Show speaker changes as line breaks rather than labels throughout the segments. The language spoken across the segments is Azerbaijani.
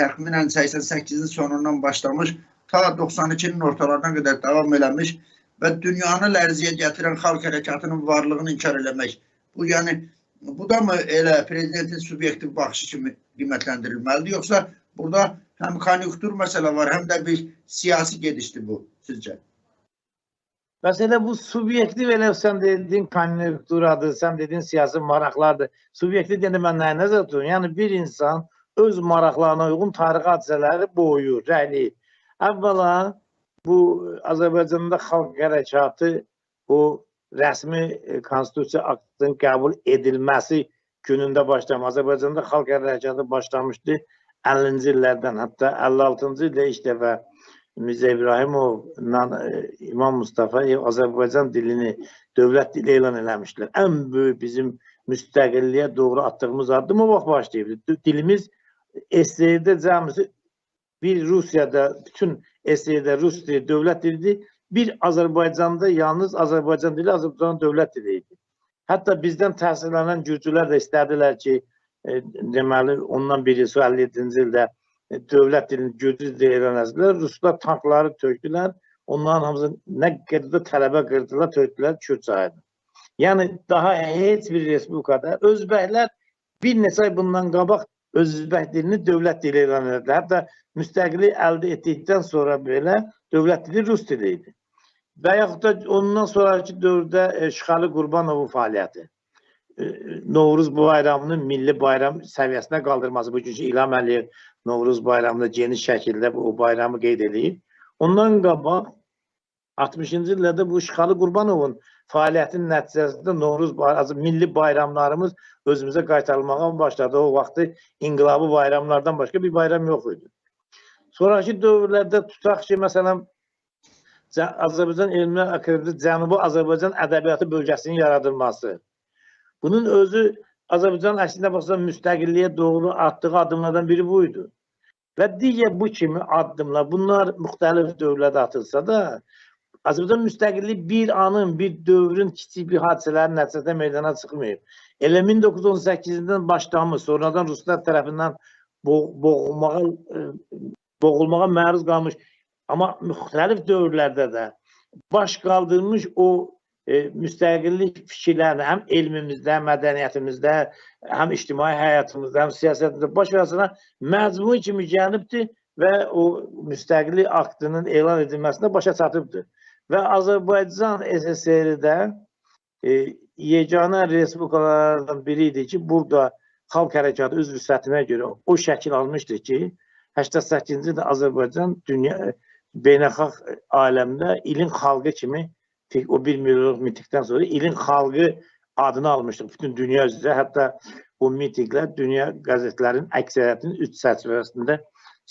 təxminən 88-in sonundan başlamış, ta 92-nin ortalarına qədər davam eləmiş və dünyanı lərziyə gətirən xalq hərəkatının varlığını inkar eləmək. Bu yəni bu da mı elə prezidentin subyektiv baxışı kimi qiymətləndirilməlidir, yoxsa burada həm konjunktur məsələ var, həm də bir siyasi gedişdir bu sizcə?
Mesela bu subyektiv elə sen dediğin konjunkturadır, sen dediğin siyasi maraqlardır. Subyektiv deyəndə mən nəyə nəzər tutuyorum? Yəni bir insan öz maraqlarına uyğun tarixi hadisələri boyuyur, rəhliyir. Əvvəla bu Azərbaycanda xalq hərəkatı o rəsmi e, konstitusiya aktının qəbul edilməsi günündə başlamış. Azərbaycanda xalq hərəkatı başlamışdı 50-ci illərdən, hətta 56-cı ildə ilk dəfə Mirzə İbrahimovla e, İmam Mustafa Azərbaycan dilini dövlət dili elan eləmişdilər. Ən böyük bizim müstəqilliyə doğru atdığımız addım o vaxt başlayıb. Dilimiz SSR-də cəmisi bir Rusiyada bütün SSR-də Rus dili dövlət dilidir. Bir Azərbaycanda yalnız Azərbaycan dili Azərbaycan dövlət dili idi. Hətta bizdən təhsillənən gürcülər də istədilər ki, e, deməli ondan biri 57-ci ildə e, dövlət dilini gürcü dilində elan etdilər. Ruslar tankları tökdülər. Onların hamısı nə qədər də tələbə qırdılar, tökdülər Kürd çayını. Yəni daha heç bir respublikada özbəklər bir neçə ay bundan qabaq özbək dilini dövlət dili elan etdilər. Hətta müstəqillik əldə etdikdən sonra belə dövlət dili rus dili idi. Və yaxud da ondan sonraki dövrdə e, Şıxalı Qurbanovun fəaliyyəti. E, Novruz bayramının milli bayram səviyyəsinə qaldırması bugünkü İlham Əliyev Novruz bayramında geniş şəkildə bu bayramı qeyd edib. Ondan qabaq 60-cı illərdə bu İşğalı Qurbanovun fəaliyyətinin nəticəsində Novruz bayramı, milli bayramlarımız özümüzə qaytarılmağa başladı. O vaxtı inqilabi bayramlardan başqa bir bayram yox idi. Sonraki dövrlərdə tutaq ki, məsələn, Azərbaycan Elmlər Akademiyası Cənubi Azərbaycan Ədəbiyyatı bölgəsinin yaradılması. Bunun özü Azərbaycan əslində baxsan müstəqilliyə doğru atdığı addımlardan biri bu idi. Və digər bu kimi addımlar, bunlar müxtəlif dövrlərdə atılsa da, Azərbaycan müstəqillik bir anın, bir dövrün kiçik bir hadisələrin nəticəsində meydana çıxmayıb. Elə 1918-dən başlamış, sonradan Ruslar tərəfindən boğulmağa, e, boğulmağa məruz qalmış, amma müxtəlif dövrlərdə də baş qaldırmış o e, müstəqillik fikirlərini həm elmimizdə, mədəniyyətimizdə, həm ictimai həyatımızda, həm siyasətimizdə baş verəsinə məcmu kimi gəlibdir və o müstəqillik aktının elan edilməsində başa çatıbdır. Və Azərbaycan SSR-də e, yeganə respublikalardan biri idi ki, burada xalq hərəkatı öz vüsətinə görə o şəkil almışdır ki, 88-ci ildə Azərbaycan dünya beynəlxalq aləmdə ilin xalqı kimi o 1 milyonluq mitingdən sonra ilin xalqı adını almışdıq bütün dünya üzrə. Hətta bu mitinqlər dünya qəzetlərin əksəriyyətinin üç çərçivəsində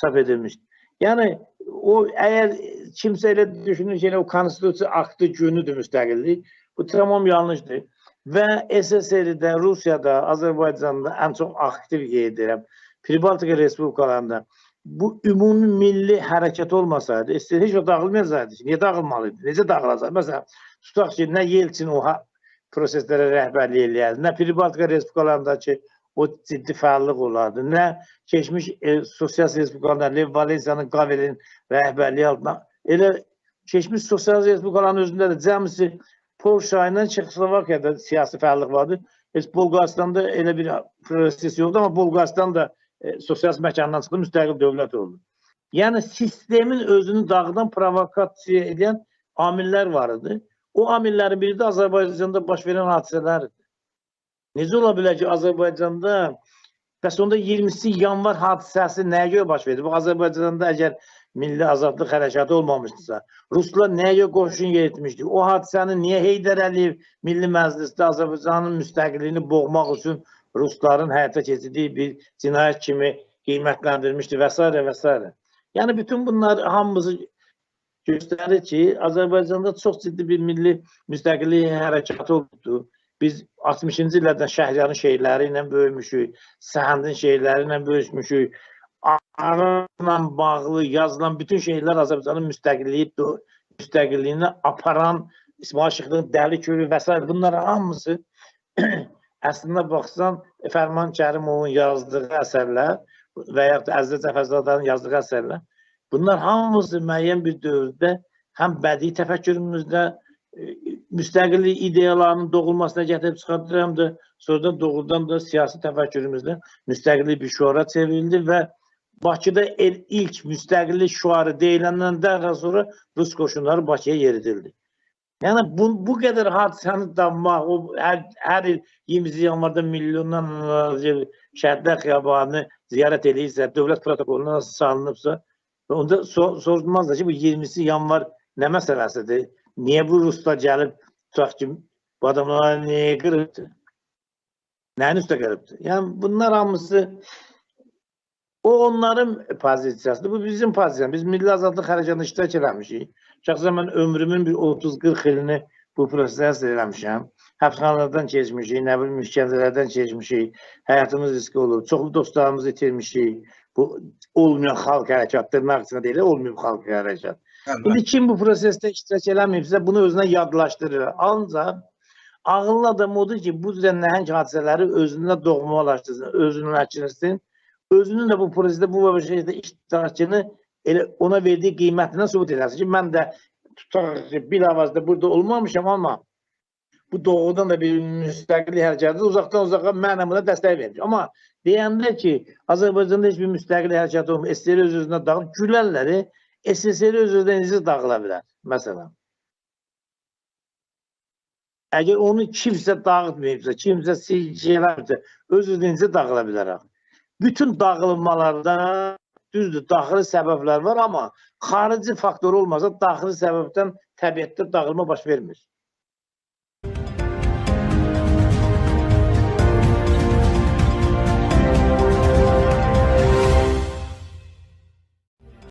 çap edilmişdir. Yəni o əgər kimsə elə düşünür ki, elə o konstitusiya aktı günüdür müstəqillik, bu tamam yanlışdır. Və SSR-də, Rusiyada, Azərbaycanda ən çox aktiv edirəm. Pribaltika respublikalarında bu ümumi milli hərəkət olmasaydı, istəyir heç o dağılmayacaqdı. Niyə dağılmalıydı? Necə dağılacaq? Məsələn, tutaq ki, nə Yeltsin o proseslərə rəhbərlik eləyərdi, nə Pribaltika respublikalarındakı o ciddi fəallıq olardı, nə keçmiş e, sosial respublikalarında Lev Valensiyanın, Qavelin rəhbərliyi altında elə keçmiş sosial respublikaların özündə də cəmisi Polşa ilə Çexoslovakiyada siyasi fəallıq vardı. Heç Bolqaristanda elə bir proses yoxdur, amma Bolqaristan da e, sosial məkandan çıxdı, müstəqil dövlət oldu. Yəni sistemin özünü dağıdan provokasiya edən amillər var idi. O amillərin biri də Azərbaycanda baş verən hadisələrdir. Necə ola bilər ki, Azərbaycanda bəs onda 20-si yanvar hadisəsi nəyə görə baş verdi? Bu Azərbaycanda əgər milli azadlıq hərəkatı olmamışdısa, Ruslar nəyə görə qoşun yeritmişdi? O hadisəni niyə Heydər Əliyev Milli Məclisdə Azərbaycanın müstəqilliyini boğmaq üçün Rusların həyata keçirdiyi bir cinayət kimi qiymətləndirmişdi və s. və s. Yəni bütün bunlar hamımızı göstərir ki, Azərbaycanda çox ciddi bir milli müstəqillik hərəkatı oldu. Biz 60-cı illərdən Şəhriyarın şeirləri ilə böyümüşük, Səhəndin şeirləri ilə böyümüşük. Aranla bağlı yazılan bütün şeirlər Azərbaycanın müstəqilliyi müstəqilliyini aparan İsmail Şıxlının Dəli Körü və s. bunlar hamısı əslində baxsan Fərman Kərimovun yazdığı əsərlər və ya da Əziz Cəfərzadənin yazdığı əsərlər. Bunlar hamısı müəyyən bir dövrdə həm bədii təfəkkürümüzdə müstəqillik ideyalarının doğulmasına gətirib çıxardır, həm də sonradan doğrudan da siyasi təfəkkürümüzdə müstəqillik bir şüara çevrildi və Bakıda el, ilk müstəqillik şüarı deyiləndən dərhal sonra Rus qoşunları Bakıya yeridildi. Yəni bu, bu qədər hadisəni danmaq, o hər, hər il 20 yanvarda milyonlarca şəhidlər xiyabanını ziyarət edirsə, dövlət protokoluna salınıbsa, onda so sorulmaz da ki, bu 20 yanvar nə məsələsidir? Niyə bu Ruslar gəlib tutaq ki, bu adamlar niyə qırıbdı? Nəyin üstə qırıbdı? Yəni bunlar hamısı o onların pozisiyasıdır. Bu bizim pozisiyamız. Biz Milli Azadlıq Hərəkatında iştirak eləmişik. Şəxsən mən ömrümün bir 30-40 ilini bu prosesdə həsr eləmişəm. Həbsxanalardan keçmişik, nə bilim işgəncələrdən keçmişik. Həyatımız riskli olub. Çoxlu dostlarımızı itirmişik. Bu olmayan xalq hərəkatı, dırnaq içində deyil, olmayıb xalq hərəkatı. İndi kim bu prosesdə iştirak eləməyibsə, bunu özünə yadlaşdırır. Ancaq ağıllı adam odur ki, bu cür nəhəng hadisələri özündə doğmalaşdırsın, özünləşdirsin. Özünün də bu prosesdə, bu vəziyyətdə iştirakını elə ona verdiyi qiymətindən sübut edəsin ki, mən də tutaq ki, bir avazda burada olmamışam, amma bu doğrudan da bir müstəqillik hərəkatı uzaqdan uzağa mənə buna dəstək verir. Amma deyəndə ki, Azərbaycanda heç bir müstəqillik hərəkatı olmur, SSR öz-özünə dağılır, gülərləri SSR öz-özünə necə dağıla bilər, məsələn. Əgər onu kimsə dağıtmayıbsa, kimsə silkələmirsə, öz-özünə necə dağıla bilər? Bütün dağılmalarda düzdür, daxili səbəblər var, amma xarici faktor olmasa daxili səbəbdən təbiətdə dağılma baş vermir.